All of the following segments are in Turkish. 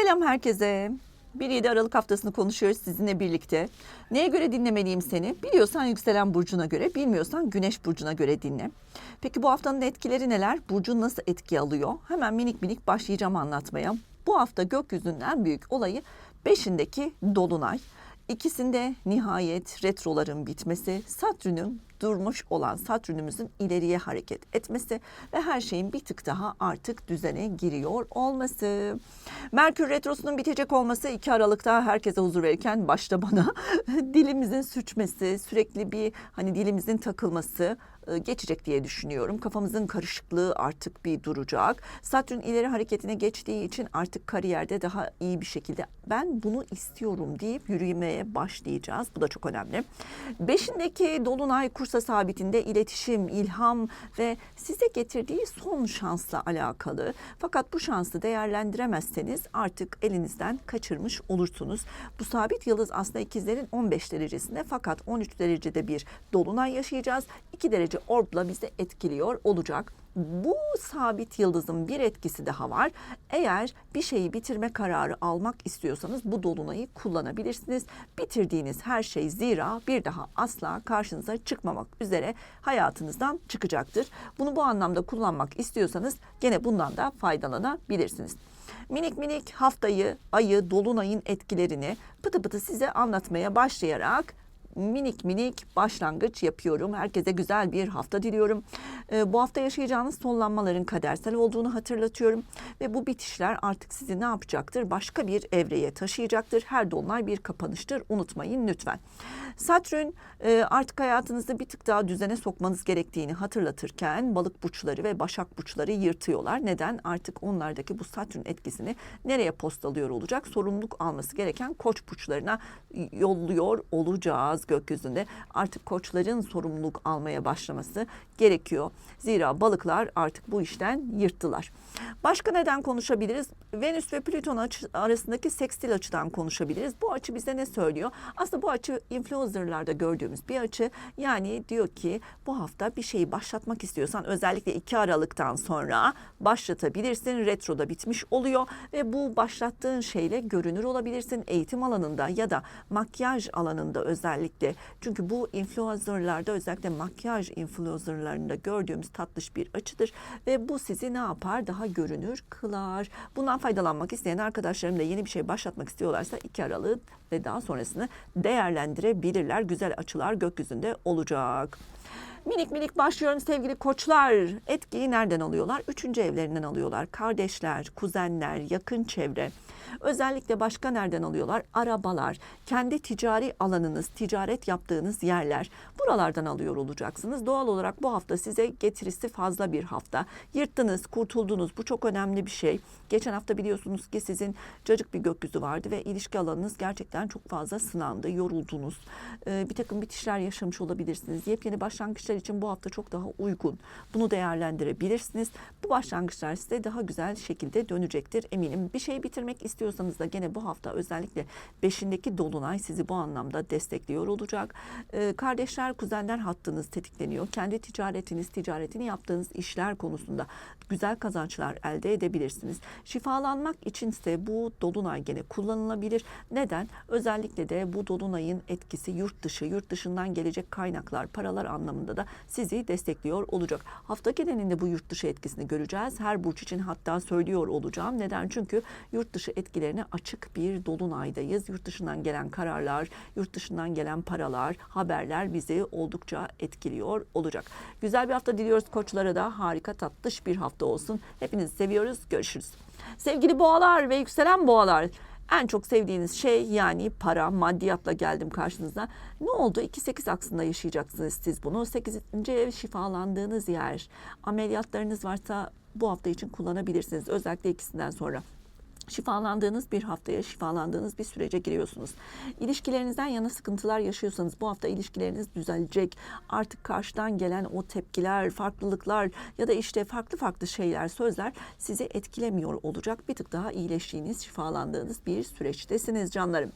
Selam herkese. 1-7 Aralık haftasını konuşuyoruz sizinle birlikte. Neye göre dinlemeliyim seni? Biliyorsan yükselen burcuna göre, bilmiyorsan güneş burcuna göre dinle. Peki bu haftanın etkileri neler? Burcun nasıl etki alıyor? Hemen minik minik başlayacağım anlatmaya. Bu hafta gökyüzünün en büyük olayı beşindeki dolunay. İkisinde nihayet retroların bitmesi, Satürn'ün durmuş olan Satürn'ümüzün ileriye hareket etmesi ve her şeyin bir tık daha artık düzene giriyor olması. Merkür retrosunun bitecek olması 2 Aralık'ta herkese huzur verirken başta bana dilimizin sürçmesi, sürekli bir hani dilimizin takılması geçecek diye düşünüyorum. Kafamızın karışıklığı artık bir duracak. Satürn ileri hareketine geçtiği için artık kariyerde daha iyi bir şekilde ben bunu istiyorum deyip yürümeye başlayacağız. Bu da çok önemli. Beşindeki Dolunay Kursa sabitinde iletişim, ilham ve size getirdiği son şansla alakalı. Fakat bu şansı değerlendiremezseniz artık elinizden kaçırmış olursunuz. Bu sabit yıldız aslında ikizlerin 15 derecesinde fakat 13 derecede bir dolunay yaşayacağız. 2 derece orbla bizi etkiliyor olacak. Bu sabit yıldızın bir etkisi daha var. Eğer bir şeyi bitirme kararı almak istiyorsanız bu dolunayı kullanabilirsiniz. Bitirdiğiniz her şey zira bir daha asla karşınıza çıkmamak üzere hayatınızdan çıkacaktır. Bunu bu anlamda kullanmak istiyorsanız gene bundan da faydalanabilirsiniz. Minik minik haftayı, ayı, dolunayın etkilerini pıtı pıtı size anlatmaya başlayarak minik minik başlangıç yapıyorum. Herkese güzel bir hafta diliyorum. Ee, bu hafta yaşayacağınız sonlanmaların kadersel olduğunu hatırlatıyorum. Ve bu bitişler artık sizi ne yapacaktır? Başka bir evreye taşıyacaktır. Her dolunay bir kapanıştır. Unutmayın lütfen. Satürn e, artık hayatınızda bir tık daha düzene sokmanız gerektiğini hatırlatırken balık burçları ve başak burçları yırtıyorlar. Neden? Artık onlardaki bu Satürn etkisini nereye postalıyor olacak? Sorumluluk alması gereken koç burçlarına yolluyor olacağız gökyüzünde. Artık koçların sorumluluk almaya başlaması gerekiyor. Zira balıklar artık bu işten yırttılar. Başka neden konuşabiliriz? Venüs ve Plüton açı, arasındaki sekstil açıdan konuşabiliriz. Bu açı bize ne söylüyor? Aslında bu açı influencerlarda gördüğümüz bir açı. Yani diyor ki bu hafta bir şeyi başlatmak istiyorsan özellikle 2 Aralık'tan sonra başlatabilirsin. Retroda bitmiş oluyor ve bu başlattığın şeyle görünür olabilirsin. Eğitim alanında ya da makyaj alanında özellikle. Çünkü bu influencerlarda özellikle makyaj influencerlarında gördüğümüz tatlış bir açıdır ve bu sizi ne yapar? Daha görünür kılar. Bundan faydalanmak isteyen arkadaşlarım da yeni bir şey başlatmak istiyorlarsa 2 Aralık ve daha sonrasını değerlendirebilirler. Güzel açılar gökyüzünde olacak. Minik minik başlıyorum sevgili koçlar. Etkiyi nereden alıyorlar? Üçüncü evlerinden alıyorlar. Kardeşler, kuzenler, yakın çevre. Özellikle başka nereden alıyorlar? Arabalar, kendi ticari alanınız, ticaret yaptığınız yerler. Buralardan alıyor olacaksınız. Doğal olarak bu hafta size getirisi fazla bir hafta. Yırttınız, kurtuldunuz. Bu çok önemli bir şey. Geçen hafta biliyorsunuz ki sizin cacık bir gökyüzü vardı ve ilişki alanınız gerçekten çok fazla sınandı, yoruldunuz. Ee, bir takım bitişler yaşamış olabilirsiniz. Yepyeni başlangıçlar için bu hafta çok daha uygun. Bunu değerlendirebilirsiniz. Bu başlangıçlar size daha güzel şekilde dönecektir eminim. Bir şey bitirmek istiyorsanız da gene bu hafta özellikle beşindeki dolunay sizi bu anlamda destekliyor olacak. Ee, kardeşler, kuzenler hattınız tetikleniyor. Kendi ticaretiniz, ticaretini yaptığınız işler konusunda güzel kazançlar elde edebilirsiniz. Şifalanmak içinse bu dolunay gene kullanılabilir. Neden? Özellikle de bu dolunayın etkisi yurt dışı, yurt dışından gelecek kaynaklar, paralar anlamında da sizi destekliyor olacak. Hafta genelinde bu yurt dışı etkisini göreceğiz. Her burç için hatta söylüyor olacağım. Neden? Çünkü yurt dışı etkilerine açık bir dolunaydayız. Yurt dışından gelen kararlar, yurt dışından gelen paralar, haberler bizi oldukça etkiliyor olacak. Güzel bir hafta diliyoruz koçlara da. Harika tatlış bir hafta olsun. Hepinizi seviyoruz. Görüşürüz. Sevgili boğalar ve yükselen boğalar. En çok sevdiğiniz şey yani para, maddiyatla geldim karşınıza. Ne oldu? 2-8 aksında yaşayacaksınız siz bunu. 8. ev şifalandığınız yer. Ameliyatlarınız varsa bu hafta için kullanabilirsiniz. Özellikle ikisinden sonra şifalandığınız bir haftaya, şifalandığınız bir sürece giriyorsunuz. İlişkilerinizden yana sıkıntılar yaşıyorsanız bu hafta ilişkileriniz düzelecek. Artık karşıdan gelen o tepkiler, farklılıklar ya da işte farklı farklı şeyler, sözler sizi etkilemiyor olacak. Bir tık daha iyileştiğiniz, şifalandığınız bir süreçtesiniz canlarım.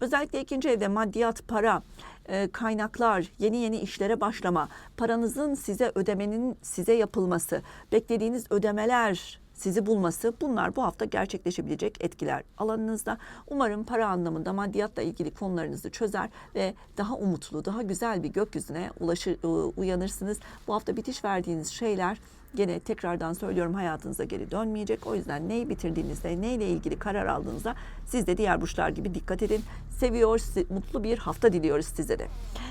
Özellikle ikinci evde maddiyat, para, e, kaynaklar, yeni yeni işlere başlama, paranızın size ödemenin size yapılması, beklediğiniz ödemeler sizi bulması bunlar bu hafta gerçekleşebilecek etkiler alanınızda. Umarım para anlamında maddiyatla ilgili konularınızı çözer ve daha umutlu, daha güzel bir gökyüzüne ulaşır, e, uyanırsınız. Bu hafta bitiş verdiğiniz şeyler gene tekrardan söylüyorum hayatınıza geri dönmeyecek. O yüzden neyi bitirdiğinizde, neyle ilgili karar aldığınızda siz de diğer burçlar gibi dikkat edin. Seviyor, mutlu bir hafta diliyoruz size de.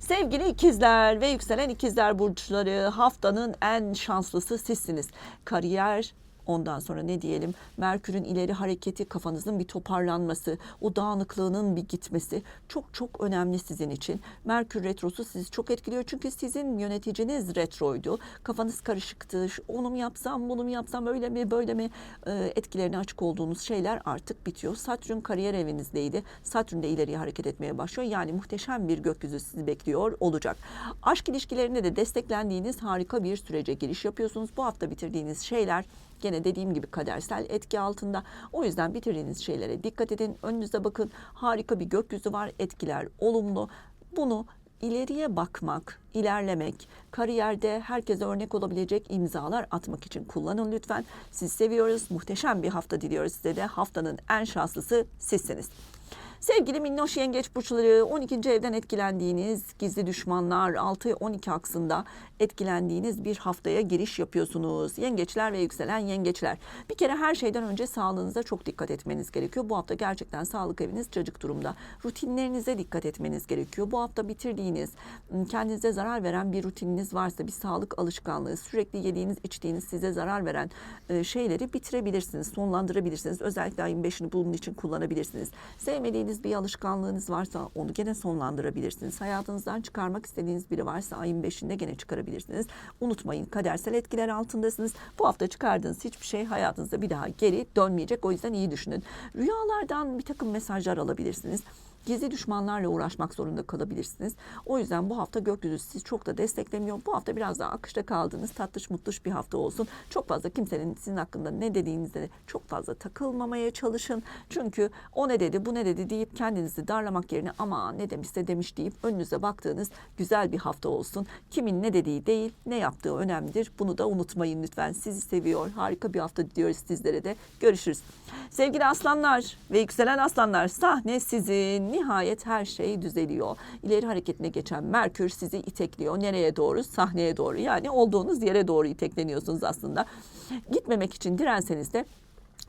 Sevgili ikizler ve yükselen ikizler burçları haftanın en şanslısı sizsiniz. Kariyer, Ondan sonra ne diyelim Merkür'ün ileri hareketi kafanızın bir toparlanması, o dağınıklığının bir gitmesi çok çok önemli sizin için. Merkür retrosu sizi çok etkiliyor çünkü sizin yöneticiniz retroydu. Kafanız karışıktı. Onu mu yapsam, bunu mu yapsam, öyle mi, böyle mi Ee, etkilerine açık olduğunuz şeyler artık bitiyor. Satürn kariyer evinizdeydi. Satürn de ileriye hareket etmeye başlıyor. Yani muhteşem bir gökyüzü sizi bekliyor olacak. Aşk ilişkilerinde de desteklendiğiniz harika bir sürece giriş yapıyorsunuz. Bu hafta bitirdiğiniz şeyler Gene dediğim gibi kadersel etki altında. O yüzden bitirdiğiniz şeylere dikkat edin. Önünüze bakın. Harika bir gökyüzü var. Etkiler olumlu. Bunu ileriye bakmak, ilerlemek, kariyerde herkese örnek olabilecek imzalar atmak için kullanın lütfen. Sizi seviyoruz. Muhteşem bir hafta diliyoruz size de. Haftanın en şanslısı sizsiniz. Sevgili minnoş yengeç burçları 12. evden etkilendiğiniz gizli düşmanlar 6-12 aksında etkilendiğiniz bir haftaya giriş yapıyorsunuz. Yengeçler ve yükselen yengeçler. Bir kere her şeyden önce sağlığınıza çok dikkat etmeniz gerekiyor. Bu hafta gerçekten sağlık eviniz cacık durumda. Rutinlerinize dikkat etmeniz gerekiyor. Bu hafta bitirdiğiniz, kendinize zarar veren bir rutininiz varsa, bir sağlık alışkanlığı, sürekli yediğiniz, içtiğiniz size zarar veren e, şeyleri bitirebilirsiniz, sonlandırabilirsiniz. Özellikle ayın 5'ini bunun için kullanabilirsiniz. Sevmediğiniz bir alışkanlığınız varsa onu gene sonlandırabilirsiniz. Hayatınızdan çıkarmak istediğiniz biri varsa ayın 5'inde gene çıkarabilirsiniz. Unutmayın kadersel etkiler altındasınız. Bu hafta çıkardığınız hiçbir şey hayatınızda bir daha geri dönmeyecek. O yüzden iyi düşünün. Rüyalardan bir takım mesajlar alabilirsiniz gizli düşmanlarla uğraşmak zorunda kalabilirsiniz. O yüzden bu hafta gökyüzü sizi çok da desteklemiyor. Bu hafta biraz daha akışta kaldığınız tatlış mutluş bir hafta olsun. Çok fazla kimsenin sizin hakkında ne dediğinizde çok fazla takılmamaya çalışın. Çünkü o ne dedi bu ne dedi deyip kendinizi darlamak yerine ama ne demişse demiş deyip önünüze baktığınız güzel bir hafta olsun. Kimin ne dediği değil ne yaptığı önemlidir. Bunu da unutmayın lütfen. Sizi seviyor. Harika bir hafta diliyoruz sizlere de. Görüşürüz. Sevgili aslanlar ve yükselen aslanlar sahne sizin. Nihayet her şey düzeliyor. İleri hareketine geçen Merkür sizi itekliyor. Nereye doğru? Sahneye doğru. Yani olduğunuz yere doğru itekleniyorsunuz aslında. Gitmemek için direnseniz de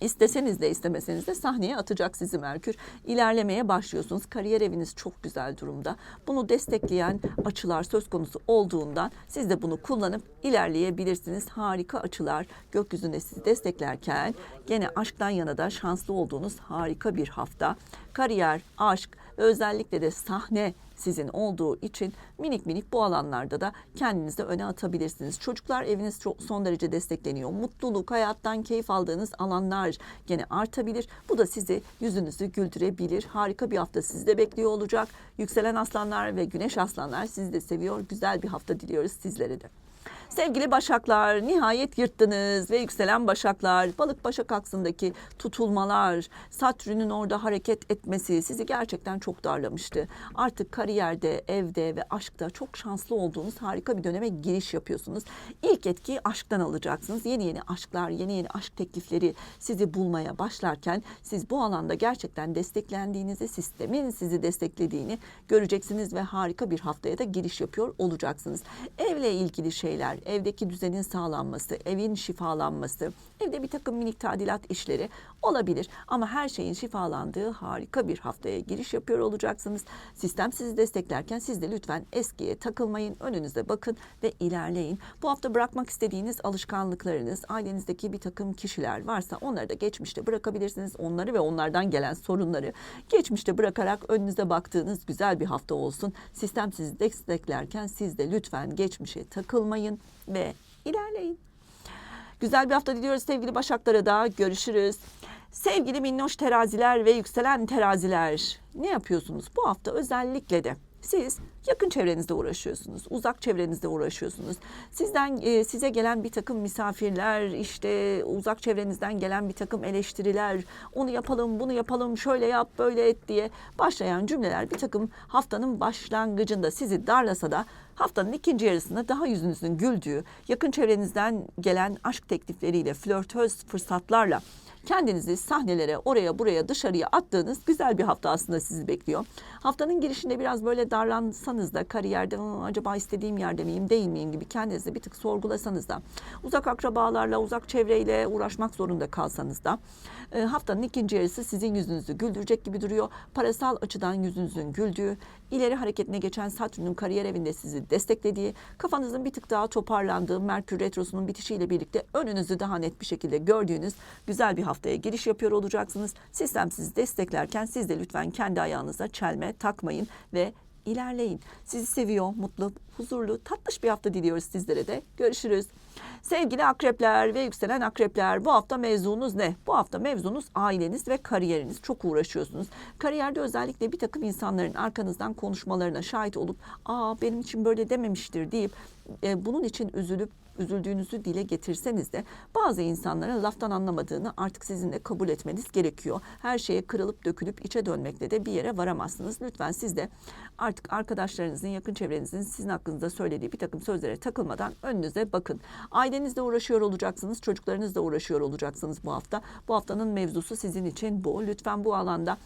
İsteseniz de istemeseniz de sahneye atacak sizi Merkür. İlerlemeye başlıyorsunuz. Kariyer eviniz çok güzel durumda. Bunu destekleyen açılar söz konusu olduğundan siz de bunu kullanıp ilerleyebilirsiniz. Harika açılar gökyüzünde sizi desteklerken gene aşktan yana da şanslı olduğunuz harika bir hafta. Kariyer, aşk özellikle de sahne sizin olduğu için minik minik bu alanlarda da kendinizi öne atabilirsiniz. Çocuklar eviniz çok son derece destekleniyor. Mutluluk, hayattan keyif aldığınız alanlar gene artabilir. Bu da sizi yüzünüzü güldürebilir. Harika bir hafta sizi de bekliyor olacak. Yükselen aslanlar ve güneş aslanlar sizi de seviyor. Güzel bir hafta diliyoruz sizlere de. Sevgili Başaklar, nihayet yırttınız ve yükselen Başaklar, balık Başak aksındaki tutulmalar, Satürn'ün orada hareket etmesi sizi gerçekten çok darlamıştı. Artık kariyerde, evde ve aşkta çok şanslı olduğunuz harika bir döneme giriş yapıyorsunuz. İlk etkiyi aşktan alacaksınız. Yeni yeni aşklar, yeni yeni aşk teklifleri sizi bulmaya başlarken siz bu alanda gerçekten desteklendiğinizi, sistemin sizi desteklediğini göreceksiniz ve harika bir haftaya da giriş yapıyor olacaksınız. Evle ilgili şeyler, evdeki düzenin sağlanması, evin şifalanması, evde bir takım minik tadilat işleri olabilir. Ama her şeyin şifalandığı harika bir haftaya giriş yapıyor olacaksınız. Sistem sizi desteklerken siz de lütfen eskiye takılmayın, önünüze bakın ve ilerleyin. Bu hafta bırakmak istediğiniz alışkanlıklarınız, ailenizdeki bir takım kişiler varsa onları da geçmişte bırakabilirsiniz. Onları ve onlardan gelen sorunları geçmişte bırakarak önünüze baktığınız güzel bir hafta olsun. Sistem sizi desteklerken siz de lütfen geçmişe takılmayın ve ilerleyin. Güzel bir hafta diliyoruz sevgili Başaklara da. Görüşürüz. Sevgili minnoş teraziler ve yükselen teraziler ne yapıyorsunuz? Bu hafta özellikle de siz yakın çevrenizde uğraşıyorsunuz, uzak çevrenizde uğraşıyorsunuz. Sizden e, size gelen bir takım misafirler, işte uzak çevrenizden gelen bir takım eleştiriler, onu yapalım, bunu yapalım, şöyle yap, böyle et diye başlayan cümleler bir takım haftanın başlangıcında sizi darlasa da Haftanın ikinci yarısında daha yüzünüzün güldüğü, yakın çevrenizden gelen aşk teklifleriyle, flörtöz fırsatlarla kendinizi sahnelere, oraya buraya dışarıya attığınız güzel bir hafta aslında sizi bekliyor. Haftanın girişinde biraz böyle darlansanız da kariyerde "Aa, acaba istediğim yerde miyim değil miyim gibi kendinizi bir tık sorgulasanız da uzak akrabalarla, uzak çevreyle uğraşmak zorunda kalsanız da e, haftanın ikinci yarısı sizin yüzünüzü güldürecek gibi duruyor. Parasal açıdan yüzünüzün güldüğü, ileri hareketine geçen Satürn'ün kariyer evinde sizi desteklediği, kafanızın bir tık daha toparlandığı Merkür Retrosu'nun bitişiyle birlikte önünüzü daha net bir şekilde gördüğünüz güzel bir haftaya giriş yapıyor olacaksınız. Sistem sizi desteklerken siz de lütfen kendi ayağınıza çelme takmayın ve ilerleyin. Sizi seviyor, mutlu, huzurlu, tatlış bir hafta diliyoruz sizlere de. Görüşürüz. Sevgili akrepler ve yükselen akrepler bu hafta mevzunuz ne? Bu hafta mevzunuz aileniz ve kariyeriniz. Çok uğraşıyorsunuz. Kariyerde özellikle bir takım insanların arkanızdan konuşmalarına şahit olup aa benim için böyle dememiştir deyip e, bunun için üzülüp üzüldüğünüzü dile getirseniz de bazı insanların laftan anlamadığını artık sizin de kabul etmeniz gerekiyor. Her şeye kırılıp dökülüp içe dönmekle de bir yere varamazsınız. Lütfen siz de artık arkadaşlarınızın, yakın çevrenizin sizin hakkınızda söylediği bir takım sözlere takılmadan önünüze bakın. Ailenizle uğraşıyor olacaksınız, çocuklarınızla uğraşıyor olacaksınız bu hafta. Bu haftanın mevzusu sizin için bu. Lütfen bu alanda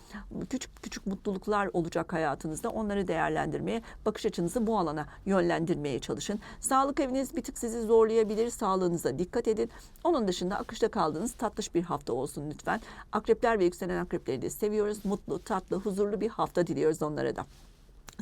küçük küçük mutluluklar olacak hayatınızda. Onları değerlendirmeye, bakış açınızı bu alana yönlendirmeye çalışın. Sağlık eviniz bir tık sizi zorlayabilir. Sağlığınıza dikkat edin. Onun dışında akışta kaldığınız tatlış bir hafta olsun lütfen. Akrepler ve yükselen akrepleri de seviyoruz. Mutlu, tatlı, huzurlu bir hafta diliyoruz onlara da.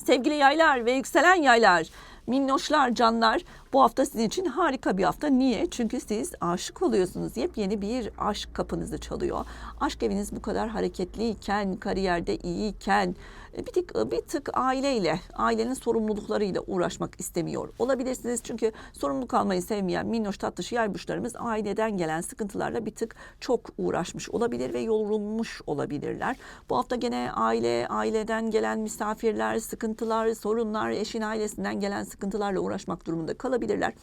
Sevgili yaylar ve yükselen yaylar, minnoşlar, canlar bu hafta sizin için harika bir hafta. Niye? Çünkü siz aşık oluyorsunuz. Yepyeni bir aşk kapınızı çalıyor. Aşk eviniz bu kadar hareketliyken, kariyerde iyiyken e, bir tık, bir tık aileyle, ailenin sorumluluklarıyla uğraşmak istemiyor olabilirsiniz. Çünkü sorumluluk almayı sevmeyen minnoş tatlış yay burçlarımız aileden gelen sıkıntılarla bir tık çok uğraşmış olabilir ve yorulmuş olabilirler. Bu hafta gene aile, aileden gelen misafirler, sıkıntılar, sorunlar, eşin ailesinden gelen sıkıntılarla uğraşmak durumunda kalabilirler.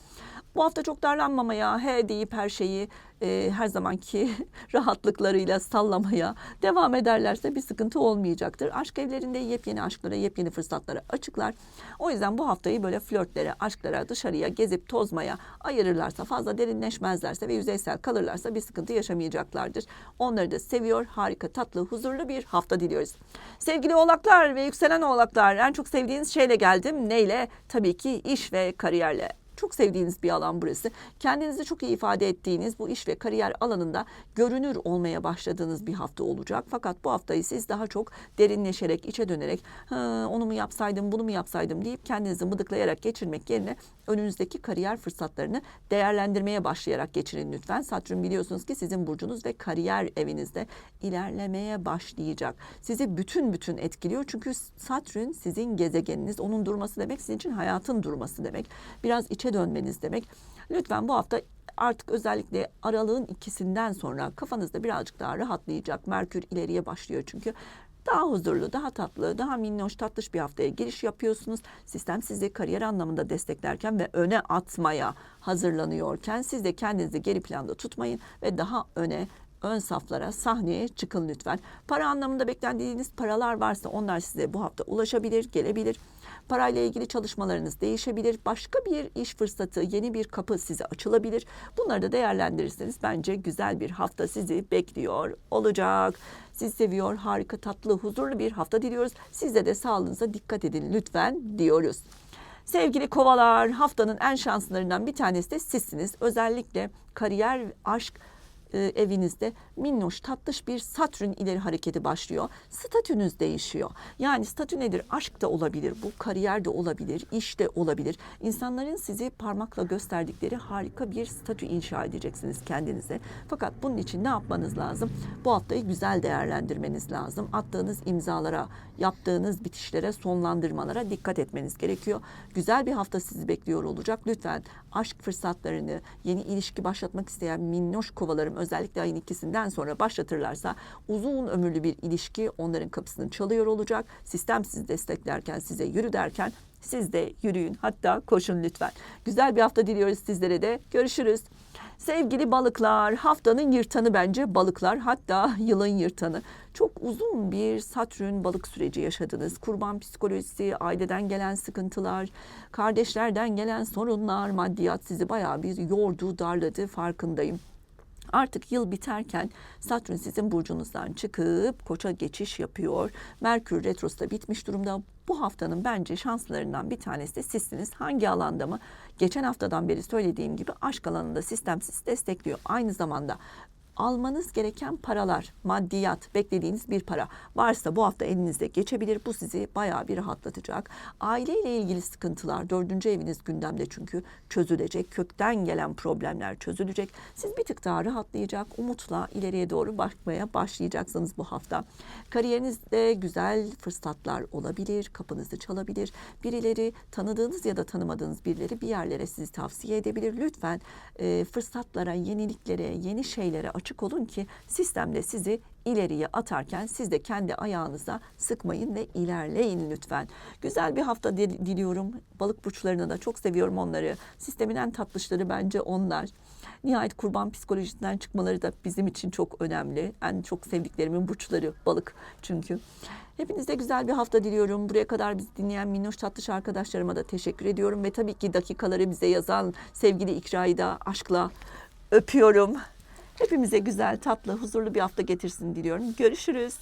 Bu hafta çok darlanmamaya, he deyip her şeyi e, her zamanki rahatlıklarıyla sallamaya devam ederlerse bir sıkıntı olmayacaktır. Aşk evlerinde yepyeni aşklara, yepyeni fırsatlara açıklar. O yüzden bu haftayı böyle flörtlere, aşklara, dışarıya gezip tozmaya ayırırlarsa, fazla derinleşmezlerse ve yüzeysel kalırlarsa bir sıkıntı yaşamayacaklardır. Onları da seviyor, harika, tatlı, huzurlu bir hafta diliyoruz. Sevgili oğlaklar ve yükselen oğlaklar en çok sevdiğiniz şeyle geldim. Neyle? Tabii ki iş ve kariyerle. Çok sevdiğiniz bir alan burası. Kendinizi çok iyi ifade ettiğiniz bu iş ve kariyer alanında görünür olmaya başladığınız bir hafta olacak. Fakat bu haftayı siz daha çok derinleşerek, içe dönerek onu mu yapsaydım, bunu mu yapsaydım deyip kendinizi mıdıklayarak geçirmek yerine önünüzdeki kariyer fırsatlarını değerlendirmeye başlayarak geçirin lütfen. Satürn biliyorsunuz ki sizin burcunuz ve kariyer evinizde ilerlemeye başlayacak. Sizi bütün bütün etkiliyor çünkü Satürn sizin gezegeniniz. Onun durması demek sizin için hayatın durması demek. Biraz içe dönmeniz demek. Lütfen bu hafta artık özellikle aralığın ikisinden sonra kafanızda birazcık daha rahatlayacak. Merkür ileriye başlıyor çünkü. Daha huzurlu, daha tatlı, daha minnoş, tatlış bir haftaya giriş yapıyorsunuz. Sistem sizi kariyer anlamında desteklerken ve öne atmaya hazırlanıyorken siz de kendinizi geri planda tutmayın ve daha öne ön saflara, sahneye çıkın lütfen. Para anlamında beklendiğiniz paralar varsa onlar size bu hafta ulaşabilir, gelebilir. Parayla ilgili çalışmalarınız değişebilir. Başka bir iş fırsatı, yeni bir kapı size açılabilir. Bunları da değerlendirirseniz bence güzel bir hafta sizi bekliyor olacak. Siz seviyor, harika, tatlı, huzurlu bir hafta diliyoruz. Size de sağlığınıza dikkat edin lütfen diyoruz. Sevgili kovalar, haftanın en şanslılarından bir tanesi de sizsiniz. Özellikle kariyer, aşk, e, evinizde minnoş tatlış bir satürn ileri hareketi başlıyor. Statünüz değişiyor. Yani statü nedir? Aşk da olabilir, bu kariyer de olabilir, iş de olabilir. İnsanların sizi parmakla gösterdikleri harika bir statü inşa edeceksiniz kendinize. Fakat bunun için ne yapmanız lazım? Bu haftayı güzel değerlendirmeniz lazım. Attığınız imzalara, yaptığınız bitişlere, sonlandırmalara dikkat etmeniz gerekiyor. Güzel bir hafta sizi bekliyor olacak. Lütfen aşk fırsatlarını, yeni ilişki başlatmak isteyen minnoş kovalarım özellikle ayın ikisinden sonra başlatırlarsa uzun ömürlü bir ilişki onların kapısını çalıyor olacak. Sistem sizi desteklerken, size yürü derken siz de yürüyün hatta koşun lütfen. Güzel bir hafta diliyoruz sizlere de. Görüşürüz. Sevgili balıklar, haftanın yırtanı bence balıklar, hatta yılın yırtanı. Çok uzun bir Satürn balık süreci yaşadınız. Kurban psikolojisi, aileden gelen sıkıntılar, kardeşlerden gelen sorunlar, maddiyat sizi bayağı bir yordu, darladı farkındayım. Artık yıl biterken Satürn sizin burcunuzdan çıkıp koça geçiş yapıyor. Merkür retrosu da bitmiş durumda. Bu haftanın bence şanslarından bir tanesi de sizsiniz. Hangi alanda mı? Geçen haftadan beri söylediğim gibi aşk alanında sistem sizi destekliyor. Aynı zamanda almanız gereken paralar, maddiyat, beklediğiniz bir para varsa bu hafta elinizde geçebilir. Bu sizi bayağı bir rahatlatacak. Aileyle ilgili sıkıntılar, dördüncü eviniz gündemde çünkü çözülecek. Kökten gelen problemler çözülecek. Siz bir tık daha rahatlayacak, umutla ileriye doğru bakmaya başlayacaksınız bu hafta. Kariyerinizde güzel fırsatlar olabilir, kapınızı çalabilir. Birileri tanıdığınız ya da tanımadığınız birileri bir yerlere sizi tavsiye edebilir. Lütfen e, fırsatlara, yeniliklere, yeni şeylere açık olun ki sistemde sizi ileriye atarken siz de kendi ayağınıza sıkmayın ve ilerleyin lütfen. Güzel bir hafta dil- diliyorum. Balık burçlarını da çok seviyorum onları. Sistemin en tatlışları bence onlar. Nihayet kurban psikolojisinden çıkmaları da bizim için çok önemli. En çok sevdiklerimin burçları balık çünkü. Hepinize güzel bir hafta diliyorum. Buraya kadar bizi dinleyen minnoş tatlış arkadaşlarıma da teşekkür ediyorum. Ve tabii ki dakikaları bize yazan sevgili İkra'yı da aşkla öpüyorum. Hepimize güzel, tatlı, huzurlu bir hafta getirsin diliyorum. Görüşürüz.